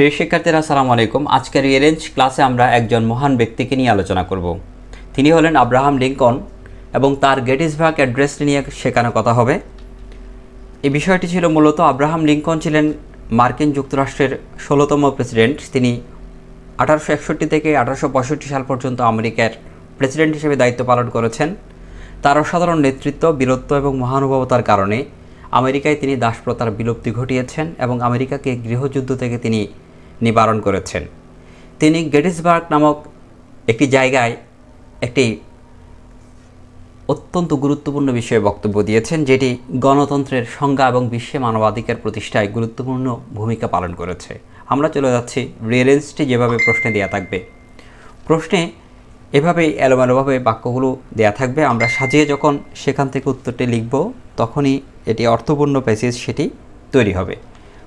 প্রিয় শিক্ষার্থীরা, আসসালামু আলাইকুম। আজকের রিয়েরেঞ্জ ক্লাসে আমরা একজন মহান ব্যক্তিকে নিয়ে আলোচনা করব। তিনি হলেন আব্রাহাম লিঙ্কন এবং তার গেটিসবার্গ অ্যাড্রেসটি নিয়ে সেখানে কথা হবে। এই বিষয়টি ছিল মূলত আব্রাহাম লিঙ্কন ছিলেন মার্কিন যুক্তরাষ্ট্রের ষোলোতম প্রেসিডেন্ট। তিনি আঠারোশো একষট্টি থেকে আঠারোশো পঁয়ষট্টি সাল পর্যন্ত আমেরিকার প্রেসিডেন্ট হিসেবে দায়িত্ব পালন করেছেন। তার অসাধারণ নেতৃত্ব, বীরত্ব এবং মহানুভবতার কারণে আমেরিকায় তিনি দাসপ্রথার বিলুপ্তি ঘটিয়েছেন এবং আমেরিকাকে গৃহযুদ্ধ থেকে তিনি নিবারণ করেছেন। তিনি গেটিসবার্গ নামক একটি জায়গায় একটি অত্যন্ত গুরুত্বপূর্ণ বিষয়ে বক্তব্য দিয়েছেন, যেটি গণতন্ত্রের সংজ্ঞা এবং বিশ্বে মানবাধিকার প্রতিষ্ঠায় গুরুত্বপূর্ণ ভূমিকা পালন করেছে। আমরা চলে যাচ্ছি রিয়ারেন্সটি যেভাবে প্রশ্নে দেওয়া থাকবে। প্রশ্নে এভাবেই এলোমেলোভাবে বাক্যগুলো দেয়া থাকবে। আমরা সাজিয়ে যখন সেখান থেকে উত্তরটি লিখব, তখনই এটি অর্থপূর্ণ প্যাসেজ সেটি তৈরি হবে।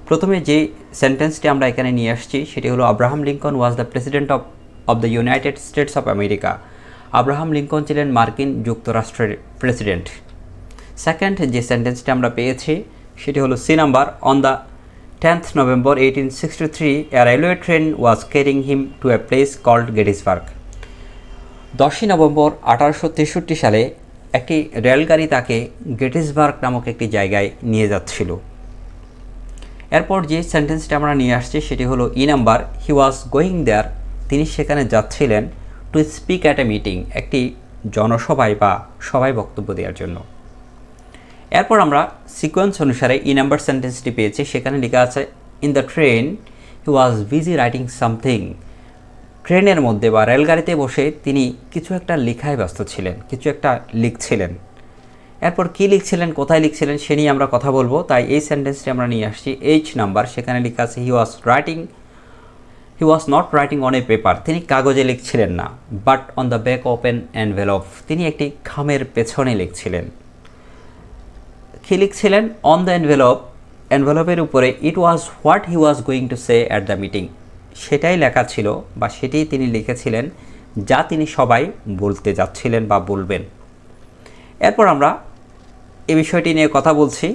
প্রথমে যে সেন্টেন্সটি আমরা এখানে নিয়ে আসছি, সেটি হলো, Abraham Lincoln was the president of of the United States of America Abraham Lincoln ছিলেন মার্কিন যুক্তরাষ্ট্রের প্রেসিডেন্ট সেকেন্ড যে সেন্টেন্সটি আমরা পেয়েছি, সেটি হলো, C number on the tenth November eighteen sixty three a railway train was carrying him to a place called Gettysburg দশই নভেম্বর আঠারোশো তেষট্টি সালে একটি রেলগাড়ি তাকে গেটিসবার্গ নামক একটি জায়গায় নিয়ে যাচ্ছিল। এরপর যে সেন্টেন্সটা আমরা নিয়ে আসছি সেটি হলো E number he was going there তিনি সেখানে যাচ্ছিলেন to speak at a meeting একটি জনসভায় বা সভায় বক্তব্য দেওয়ার জন্য। এরপর আমরা সিকোয়েন্স অনুসারে ই নাম্বার সেন্টেন্সটি পেয়েছি। সেখানে লেখা আছে in the train he was busy writing something ট্রেনের মধ্যে বা রেলগাড়িতে বসে তিনি কিছু একটা লেখায় ব্যস্ত ছিলেন, কিছু একটা লিখছিলেন। এরপর কী লিখছিলেন, কোথায় লিখছিলেন, সে নিয়ে আমরা কথা বলব। তাই এই সেন্টেন্সটি আমরা নিয়ে আসছি এইচ নাম্বার সেখানে লেখা আছে he was writing he was not writing on a paper তিনি কাগজে লিখছিলেন না but on the back of an envelope তিনি একটি খামের পেছনে লিখছিলেন। কী লিখছিলেন? অন দ্য এনভেলপ এনভেলপের উপরে it was what he was going to say at the meeting সেটাই লেখা ছিল, বা সেটাই তিনি লিখেছিলেন, যা তিনি সবাই বলতে যাচ্ছিলেন বা বলবেন। এরপর আমরা এই বিষয়টি নিয়ে কথা বলছি।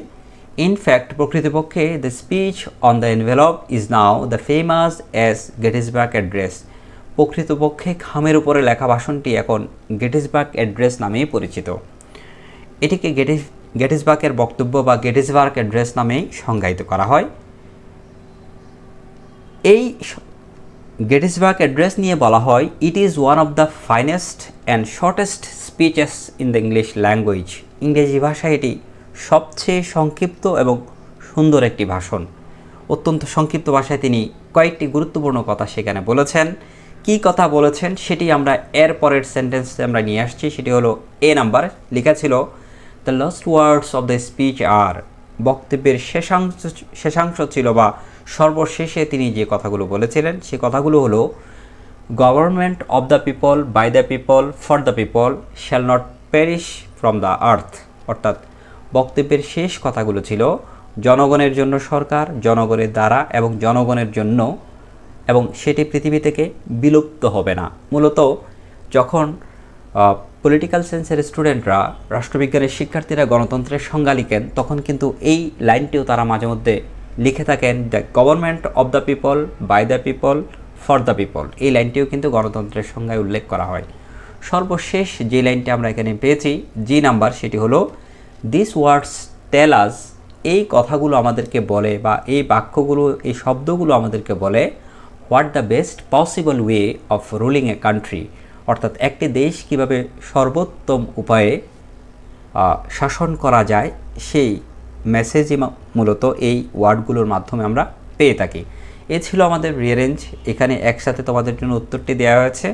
ইনফ্যাক্ট প্রকৃতপক্ষে the speech on the envelope is now the famous as Gettysburg address প্রকৃতপক্ষে, খামের উপরে লেখা ভাষণটি এখন গেটিসবার্গ অ্যাড্রেস নামেই পরিচিত। এটিকে গেটিস গেটিসবার্গের বক্তব্য বা গেটিসবার্গ অ্যাড্রেস নামেই সংজ্ঞায়িত করা হয়। এই গেটিসবার্গ অ্যাড্রেস নিয়ে বলা হয় it is one of the finest and shortest speeches in the English language ইংরেজি ভাষায় এটি সবচেয়ে সংক্ষিপ্ত এবং সুন্দর একটি ভাষণ। অত্যন্ত সংক্ষিপ্ত ভাষায় তিনি কয়েকটি গুরুত্বপূর্ণ কথা সেখানে বলেছেন। কি কথা বলেছেন সেটি আমরা এর পরের সেন্টেন্সে আমরা নিয়ে আসছি, সেটি হলো এ নাম্বার। লেখা ছিল the last words of the speech আর বক্তব্যের শেষাংশ শেষাংশ ছিল বা সর্বশেষে তিনি যে কথাগুলো বলেছিলেন, সে কথাগুলো হলো government of the people by the people for the people shall not perish from the earth অর্থাৎ বক্তব্যের শেষ কথাগুলো ছিল, জনগণের জন্য সরকার, জনগণের দ্বারা এবং জনগণের জন্য, এবং সেটি পৃথিবী থেকে বিলুপ্ত হবে না। মূলত যখন পলিটিক্যাল সায়েন্সের স্টুডেন্টরা রাষ্ট্রবিজ্ঞানের শিক্ষার্থীরা গণতন্ত্রের সংজ্ঞা লিখেন, তখন কিন্তু এই লাইনটিও তারা মাঝে মধ্যে লিখে থাকেন the government of the people by the people for the people এই লাইনটিও কিন্তু গণতন্ত্রের সংজ্ঞায় উল্লেখ করা হয়। সর্বশেষ যে লাইনটি আমরা এখানে পেয়েছি জি নাম্বার সেটি হলো দিস ওয়ার্ডস টেলাস এই কথাগুলো আমাদেরকে বলে বা এই বাক্যগুলো, এই শব্দগুলো আমাদেরকে বলে what the best possible way of ruling a country অর্থাৎ একটি দেশ কীভাবে সর্বোত্তম উপায়ে শাসন করা যায়, সেই মেসেজই মূলত এই ওয়ার্ডগুলোর মাধ্যমে আমরা পেয়ে থাকি। এ ছিল আমাদের রিয়ারেঞ্জ এখানে একসাথে তোমাদের জন্য উত্তরটি দেওয়া হয়েছে।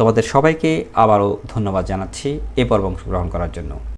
তোমাদের সবাইকে আবারও ধন্যবাদ জানাচ্ছি। এ পর্ব অংশগ্রহণ করার জন্য।